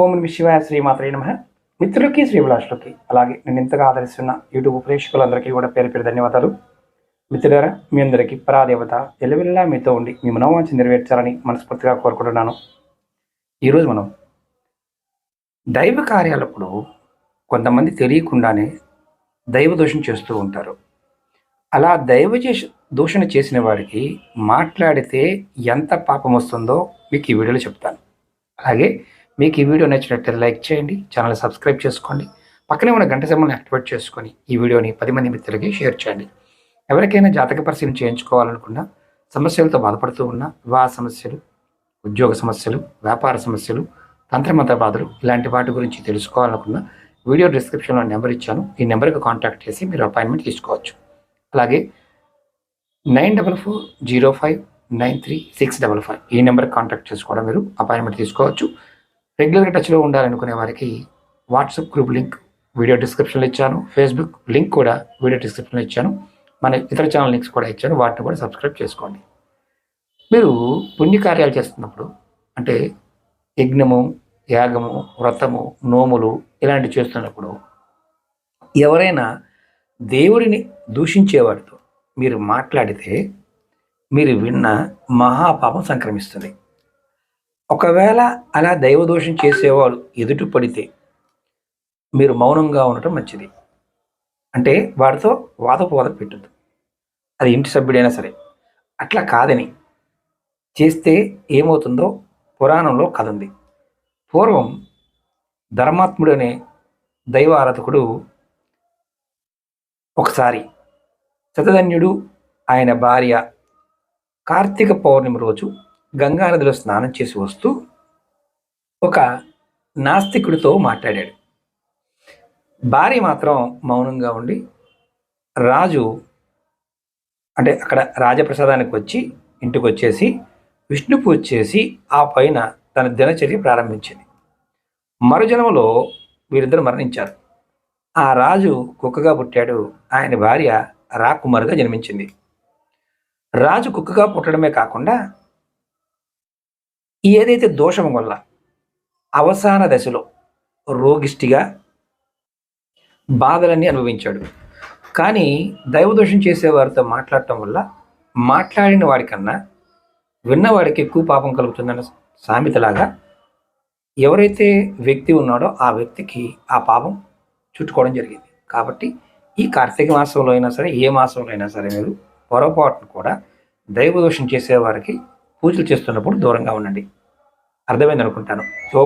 ఓం నమ శివాయ శ్రీమాత్రే నమ. మిత్రులకి శ్రీభిలాషులకి అలాగే నేను ఇంతగా ఆదరిస్తున్న యూట్యూబ్ ప్రేక్షకులందరికీ కూడా పేరు పేరు ధన్యవాదాలు. మిత్రులారా మీ అందరికీ పరాదేవత ఎల్లవెల్లా మీతో ఉండి మీ మనోవాంఛ నెరవేర్చాలని మనస్ఫూర్తిగా కోరుకుంటున్నాను. ఈరోజు మనం దైవ కార్యాలప్పుడు కొంతమంది తెలియకుండానే దైవ దోషం చేస్తూ ఉంటారు. అలా దైవ చేసి దూషణ చేసిన వారికి మాట్లాడితే ఎంత పాపం వస్తుందో మీకు ఈ వీడియోలో చెప్తాను. అలాగే మీకు ఈ వీడియో నచ్చినట్లయితే లైక్ చేయండి ఛానల్ సబ్స్క్రైబ్ చేసుకోండి పక్కనే ఉన్న గంట సమయాన్ని యాక్టివేట్ చేసుకొని ఈ వీడియోని పది మంది మిత్రులకి షేర్ చేయండి. ఎవరికైనా జాతక పరిశీలన చేయించుకోవాలనుకున్నా సమస్యలతో బాధపడుతూ ఉన్న వివాహ సమస్యలు ఉద్యోగ సమస్యలు వ్యాపార సమస్యలు తంత్రమంత్ర బాధలు ఇలాంటి వాటి గురించి తెలుసుకోవాలనుకున్న వీడియో డిస్క్రిప్షన్లో నెంబర్ ఇచ్చాను. ఈ నెంబర్కి కాంటాక్ట్ చేసి మీరు అపాయింట్మెంట్ తీసుకోవచ్చు. అలాగే nine double four zero five nine three six double five ఈ నెంబర్కి కాంటాక్ట్ చేసుకోవడం మీరు అపాయింట్మెంట్ తీసుకోవచ్చు. రెగ్యులర్గా టచ్లో ఉండాలనుకునే వారికి వాట్సాప్ గ్రూప్ లింక్ వీడియో డిస్క్రిప్షన్లో ఇచ్చాను. ఫేస్బుక్ లింక్ కూడా వీడియో డిస్క్రిప్షన్లో ఇచ్చాను. మన ఇతర ఛానల్ లింక్స్ కూడా ఇచ్చాను. వాటిని కూడా సబ్స్క్రైబ్ చేసుకోండి. మీరు పుణ్యకార్యాలు చేస్తున్నప్పుడు అంటే యజ్ఞము యాగము వ్రతము నోములు ఇలాంటివి చేస్తున్నప్పుడు ఎవరైనా దేవుడిని దూషించేవాడితో మీరు మాట్లాడితే మీరు విన్న మహాపాపం సంక్రమిస్తుంది. ఒకవేళ అలా దైవదోషం చేసేవాళ్ళు ఎదుటి పడితే మీరు మౌనంగా ఉండటం మంచిది. అంటే వాడితో వాదపోద పెట్టద్దు. అది ఇంటి సభ్యుడైనా సరే. అట్లా కాదని చేస్తే ఏమవుతుందో పురాణంలో కథ ఉంది. పూర్వం ధర్మాత్ముడు అనే దైవ ఆరాధకుడు ఒకసారి శతధన్యుడు ఆయన భార్య కార్తీక పౌర్ణమి రోజు గంగానదిలో స్నానం చేసి వస్తూ ఒక నాస్తికుడితో మాట్లాడాడు. భార్య మాత్రం మౌనంగా ఉండి రాజు అంటే అక్కడ రాజప్రసాదానికి వచ్చి ఇంటికి వచ్చేసి విష్ణు పూజ చేసి ఆ పైన తన దినచర్య ప్రారంభించింది. మరుజన్మలో వీరిద్దరు మరణించారు. ఆ రాజు కుక్కగా పుట్టాడు. ఆయన భార్య రాకుమారుగా జన్మించింది. రాజు కుక్కగా పుట్టడమే కాకుండా ఏదైతే దోషం వల్ల అవసాన దశలో రోగిష్టిగా బాధలన్నీ అనుభవించాడు. కానీ దైవదోషం చేసేవారితో మాట్లాడటం వల్ల మాట్లాడిన వాడికన్నా విన్నవాడికి ఎక్కువ పాపం కలుగుతుందన్న సామెతలాగా ఎవరైతే వ్యక్తి ఉన్నాడో ఆ వ్యక్తికి ఆ పాపం చుట్టుకోవడం జరిగింది. కాబట్టి ఈ కార్తీక మాసంలో అయినా సరే ఏ మాసంలో అయినా సరే మీరు పొరపాటును కూడా దైవదోషం చేసేవారికి పూజలు చేస్తున్నప్పుడు దూరంగా ఉండండి. అర్థమైంది అనుకుంటాను సో